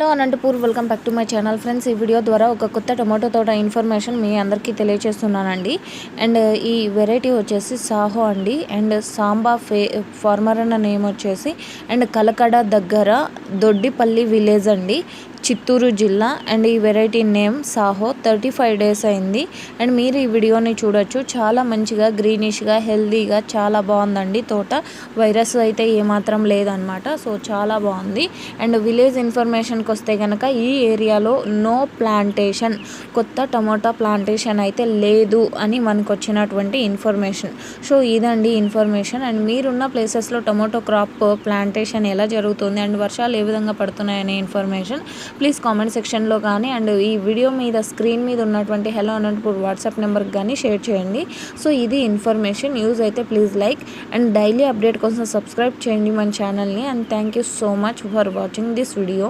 Hello Anantapur. Welcome back to my channel friends ఈ video ద్వారా ఒక కొత్త టొమాటో తోట ఇన్ఫర్మేషన్ మీ అందరికీ తెలియజేస్తున్నానండి అండ్ uh, ఈ వెరైటీ వచ్చేసి సాహో అండి. అండ్ సాంబా ఫే ఫార్మర్ అన్న నేమ్ వచ్చేసి అండ్ కలకడ దగ్గర దొడ్డిపల్లి విలేజ్ అండి. చిత్తూరు జిల్లా అండ్ ఈ variety name Saaho thirty five days అయింది. అండ్ మీరు ఈ వీడియోని చూడొచ్చు. చాలా మంచిగా గ్రీనిష్గా హెల్దీగా చాలా బాగుందండి. తోట వైరస్ అయితే ఏమాత్రం లేదనమాట సో చాలా బాగుంది. అండ్ విలేజ్ ఇన్ఫర్మేషన్కి వస్తే కనుక ఈ ఏరియాలో నో ప్లాంటేషన్ కొత్త టమోటా ప్లాంటేషన్ అయితే లేదు అని మనకు వచ్చినటువంటి ఇన్ఫర్మేషన్. సో ఇదండి ఇన్ఫర్మేషన్. అండ్ మీరున్న ప్లేసెస్లో టొమాటో క్రాప్ ప్లాంటేషన్ ఎలా జరుగుతుంది అండ్ వర్షాలు ఏ విధంగా పడుతున్నాయనే ఇన్ఫర్మేషన్ ప్లీజ్ కామెంట్ సెక్షన్లో కానీ అండ్ ఈ వీడియో మీద స్క్రీన్ మీద ఉన్నటువంటి హెలో అనంతపూర్ వాట్సాప్ నెంబర్కి కానీ షేర్ చేయండి. సో ఇది ఇన్ఫర్మేషన్ యూజ్ అయితే please like and daily update కోసం సబ్స్క్రైబ్ చేయండి మన ఛానల్ని and thank you so much for watching this video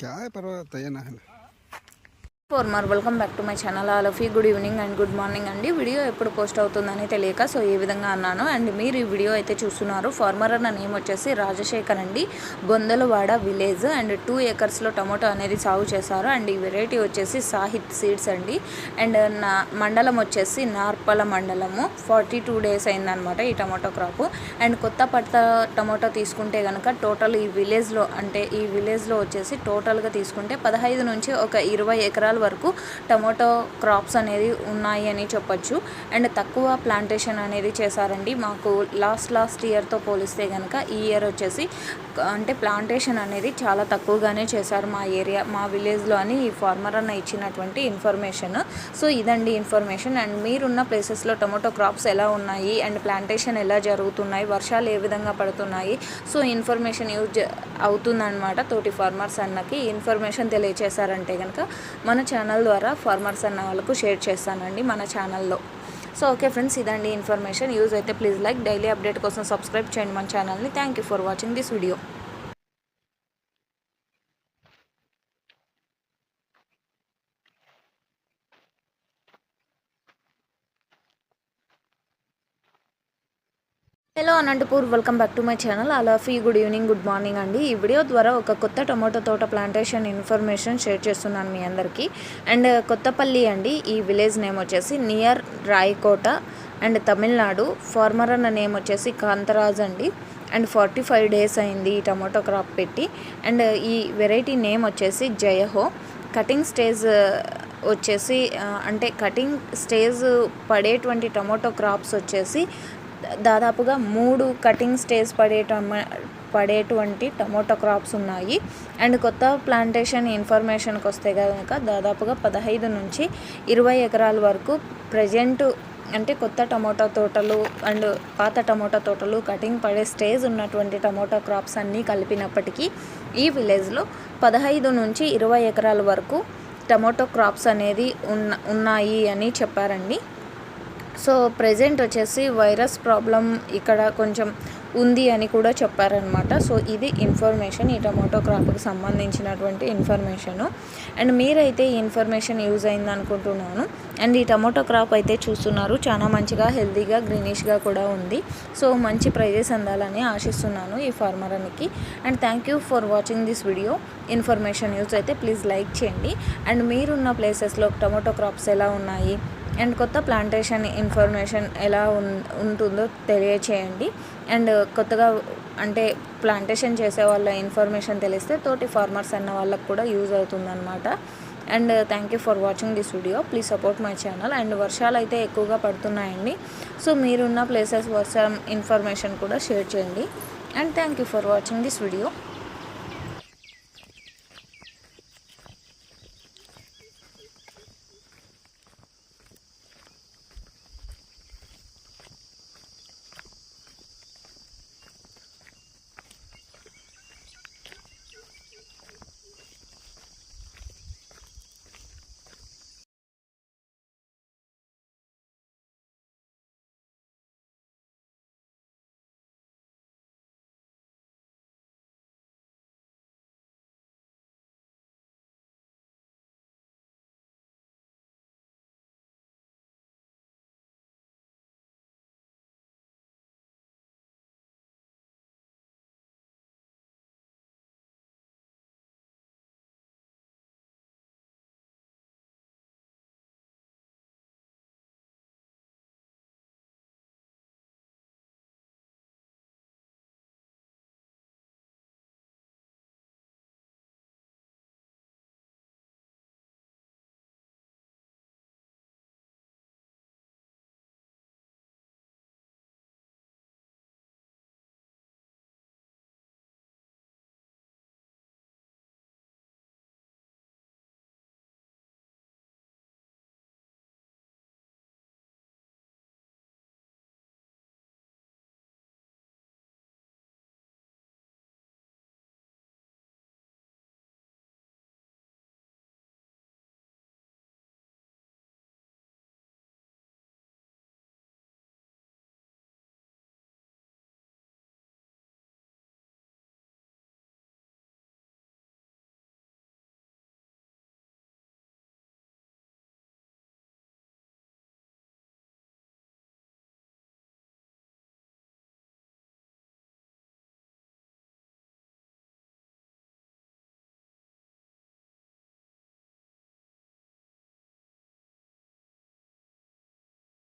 क्या है पर तय ना है for Farmer welcome back to my channel. All of you good evening and good morning అండి. వీడియో ఎప్పుడు పోస్ట్ అవుతుందని తెలియక సో ఈ విధంగా అన్నాను. అండ్ మీరు ఈ వీడియో అయితే చూస్తున్నారు. ఫార్మర్ అన్న నేమ్ వచ్చేసి రాజశేఖర్ అండి. బొందలవాడ విలేజ్ అండ్ టూ ఏకర్స్లో టమాటో అనేది సాగు చేశారు. అండ్ ఈ వెరైటీ వచ్చేసి సాహిత్ సీడ్స్ అండి. అండ్ నా మండలం వచ్చేసి నార్పల మండలము. ఫార్టీ టూ డేస్ అయిందనమాట ఈ టమాటో క్రాప్. అండ్ కొత్త పట్ట టమాటో తీసుకుంటే కనుక టోటల్ ఈ విలేజ్లో అంటే ఈ విలేజ్లో వచ్చేసి టోటల్గా తీసుకుంటే పదహైదు నుంచి ఒక ఇరవై ఎకరాల వరకు టమోటో క్రాప్స్ అనేది ఉన్నాయి అని చెప్పొచ్చు. అండ్ తక్కువ ప్లాంటేషన్ అనేది చేశారండి. మాకు లాస్ట్ లాస్ట్ ఇయర్తో పోలిస్తే కనుక ఈ ఇయర్ వచ్చేసి అంటే ప్లాంటేషన్ అనేది చాలా తక్కువగానే చేశారు మా ఏరియా మా విలేజ్లో అని ఈ ఫార్మర్ అన్న ఇచ్చినటువంటి ఇన్ఫర్మేషన్. సో ఇదండి ఇన్ఫర్మేషన్. అండ్ మీరున్న ప్లేసెస్లో టమోటో క్రాప్స్ ఎలా ఉన్నాయి? అండ్ ప్లాంటేషన్ ఎలా జరుగుతున్నాయి? వర్షాలు ఏ విధంగా పడుతున్నాయి? సో ఇన్ఫర్మేషన్ యూజ్ అవుతుందన్నమాట తోటి ఫార్మర్స్ అన్నకి. ఇన్ఫర్మేషన్ తెలియచేశారంటే కనుక మన ఛానల్ ద్వారా ఫార్మర్స్ అన్న వాళ్ళకు షేర్ చేస్తానండి మన ఛానల్లో సో ఓకే ఫ్రెండ్స్ ఇదండి ఇన్ఫర్మేషన్ యూజ్ అయితే ప్లీజ్ లైక్ డైలీ అప్డేట్ కోసం సబ్స్క్రైబ్ చేయండి మన ఛానల్ని thank you for watching this video hello Anantapur welcome back to my channel all of you good evening good morning అండి. ఈ వీడియో ద్వారా ఒక కొత్త టమాటో తోట ప్లాంటేషన్ ఇన్ఫర్మేషన్ షేర్ చేస్తున్నాను మీ అందరికీ. అండ్ uh, కొత్తపల్లి అండి ఈ విలేజ్ నేమ్ వచ్చేసి near Rayakota and Tamil Nadu. Farmer అన్న నేమ్ వచ్చేసి కాంతరాజ్ అండి. అండ్ ఫార్టీ ఫైవ్ డేస్ అయింది ఈ టమాటో క్రాప్ పెట్టి. అండ్ uh, ఈ వెరైటీ నేమ్ వచ్చేసి జయహో. కటింగ్ స్టేజ్ uh, వచ్చేసి అంటే కటింగ్ స్టేజ్ పడేటువంటి టమాటో క్రాప్స్ వచ్చేసి దాదాపుగా మూడు కటింగ్ స్టేజ్ పడే పడేటువంటి టమోటో క్రాప్స్ ఉన్నాయి. అండ్ కొత్త ప్లాంటేషన్ ఇన్ఫర్మేషన్కి వస్తే కనుక దాదాపుగా పదహైదు నుంచి ఇరవై ఎకరాల వరకు ప్రజెంట్ అంటే కొత్త టమోటా తోటలు అండ్ పాత టమోటా తోటలు కటింగ్ పడే స్టేజ్ ఉన్నటువంటి టమోటా క్రాప్స్ అన్నీ కలిపినప్పటికీ ఈ విలేజ్లో పదహైదు నుంచి ఇరవై ఎకరాల వరకు టమోటో క్రాప్స్ అనేది ఉన్న ఉన్నాయి అని చెప్పారండి. సో ప్రజెంట్ వచ్చేసి వైరస్ ప్రాబ్లం ఇక్కడ కొంచెం ఉంది అని కూడా చెప్పారనమాట సో ఇది ఇన్ఫర్మేషన్ ఈ టమాటో క్రాప్కి సంబంధించినటువంటి ఇన్ఫర్మేషను. అండ్ మీరైతే ఈ ఇన్ఫర్మేషన్ యూజ్ అయింది అనుకుంటున్నాను. అండ్ ఈ టమాటో క్రాప్ అయితే చూస్తున్నారు. చాలా మంచిగా హెల్తీగా గ్రీనిష్గా కూడా ఉంది. సో మంచి ప్రైజెస్ అందాలని ఆశిస్తున్నాను ఈ farmer అనికి and thank you for watching this video. Information use అయితే ప్లీజ్ లైక్ చేయండి. అండ్ మీరున్న ప్లేసెస్లో టమాటో క్రాప్స్ ఎలా ఉన్నాయి? అండ్ కొత్త ప్లాంటేషన్ ఇన్ఫర్మేషన్ ఎలా ఉంటుందో తెలియచేయండి. అండ్ కొత్తగా అంటే ప్లాంటేషన్ చేసే వాళ్ళ ఇన్ఫర్మేషన్ తెలిస్తే తోటి ఫార్మర్స్ అన్న వాళ్ళకు కూడా యూజ్ అవుతుందన్నమాట. And thank you for watching this video. Please support my channel. And వర్షాలు అయితే ఎక్కువగా పడుతున్నాయండి. సో మీరున్న ప్లేసెస్ వర్షం ఇన్ఫర్మేషన్ కూడా షేర్ చేయండి. And thank you for watching this video.